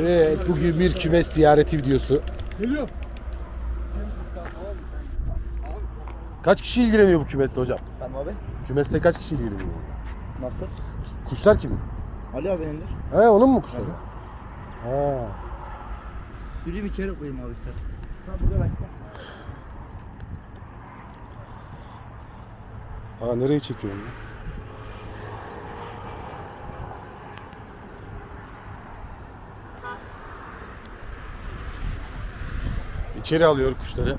Evet bugün bir kümes ziyareti videosu. Geliyor. Kaç kişi ilgileniyor bu kümeste hocam? Tamam abi. Kümeste kaç kişi ilgileniyor burada? Nasıl? Kuşlar kimin? Ali abinindir. He onun mu kuşları? Ha. Süreyim içeri koyayım abi sen. Aa nereye çekiyorsun ya? İçeri alıyor kuşları.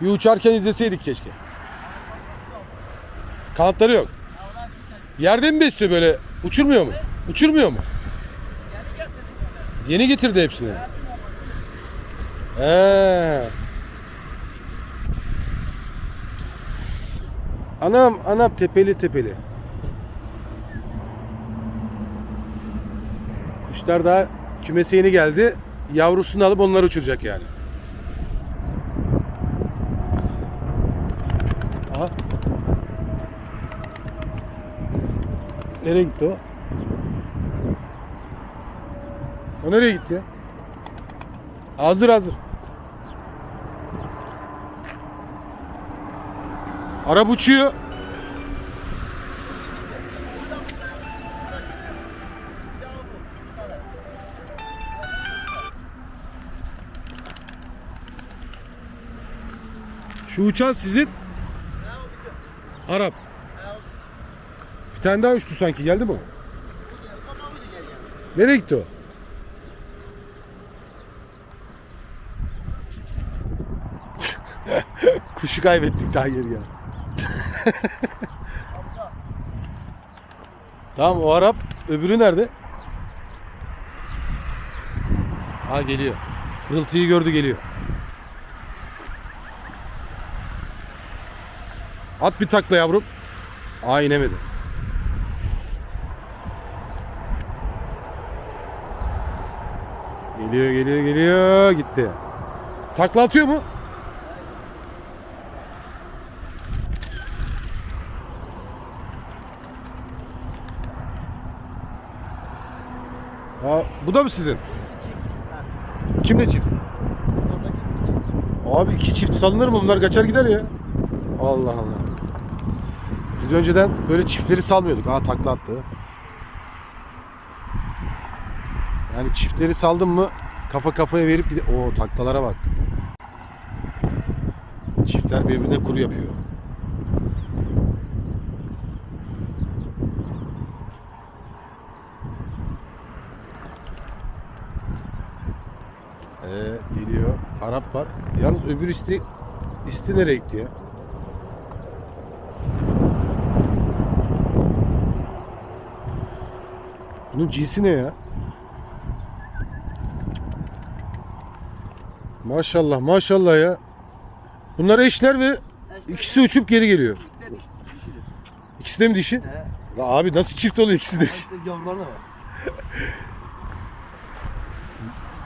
Bir uçarken izleseydik keşke. Kanatları yok. Yerde mi besliyor böyle? Uçurmuyor mu? Uçurmuyor mu? Yeni getirdi hepsini. He. Anam anam tepeli tepeli. Kuşlar daha kümese yeni geldi. Yavrusunu alıp onları uçuracak yani. Aha. Nereye gitti o? O nereye gitti ya? Hazır hazır. Araba uçuyor. Şu uçan sizin Arap. Bir tane daha uçtu sanki geldi mi? Nereye gitti o? Kuşu kaybettik geri ya. tamam o Arap öbürü nerede? Ha geliyor. Pırıltıyı gördü geliyor. At bir takla yavrum. Aa inemedi. Geliyor geliyor geliyor gitti. Takla atıyor mu? Ha, bu da mı sizin? Kimle çift? Abi iki çift salınır mı? Bunlar kaçar gider ya. Allah Allah. Biz önceden böyle çiftleri salmıyorduk. Aa takla attı. Yani çiftleri saldım mı kafa kafaya verip gide. Oo taklalara bak. Çiftler birbirine kuru yapıyor. Ee, geliyor. Arap var. Yalnız öbür isti isti nereye gitti ya? Bunun cinsi ne ya? Maşallah maşallah ya. Bunlar eşler ve ikisi uçup geri geliyor. İkisi de mi dişi? La abi nasıl çift oluyor ikisi de? Yavruları da var.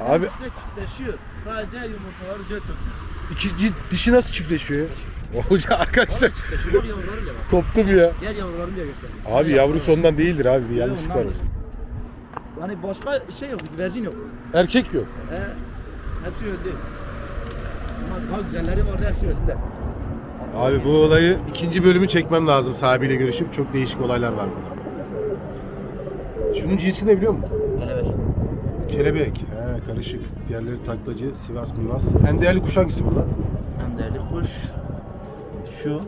Abi İkisi de çiftleşiyor. Sadece yumurtaları göt öpüyor. iki dişi nasıl çiftleşiyor ya? Hoca arkadaşlar Çiftleşiyor. Yavruları bile bak. koptum ya. Diğer yavrularını bile göstereyim. Abi yavrusu ondan değildir abi bir yanlışlık var. onlar- Yani başka şey yok, güvercin yok. Erkek yok. He, hepsi öldü. Ama daha güzelleri vardı, hepsi öldüler. Abi bu olayı ikinci bölümü çekmem lazım sahibiyle görüşüp çok değişik olaylar var burada. Şunun cinsi ne biliyor musun? Kelebek. Kelebek. He, karışık. Diğerleri taklacı, Sivas, Mivas. En değerli kuş hangisi burada? En değerli kuş şu.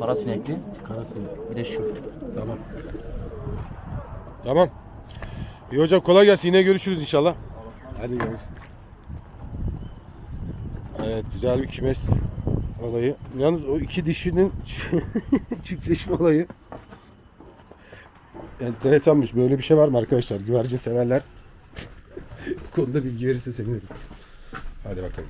Para sinekli. Karası. Bir de şu. Tamam. Tamam. İyi hocam kolay gelsin. Yine görüşürüz inşallah. Hadi görüşürüz. Evet güzel bir kümes olayı. Yalnız o iki dişinin çiftleşme olayı enteresanmış. Böyle bir şey var mı arkadaşlar? Güvercin severler. Bu konuda bilgi verirse sevinirim. Hadi bakalım.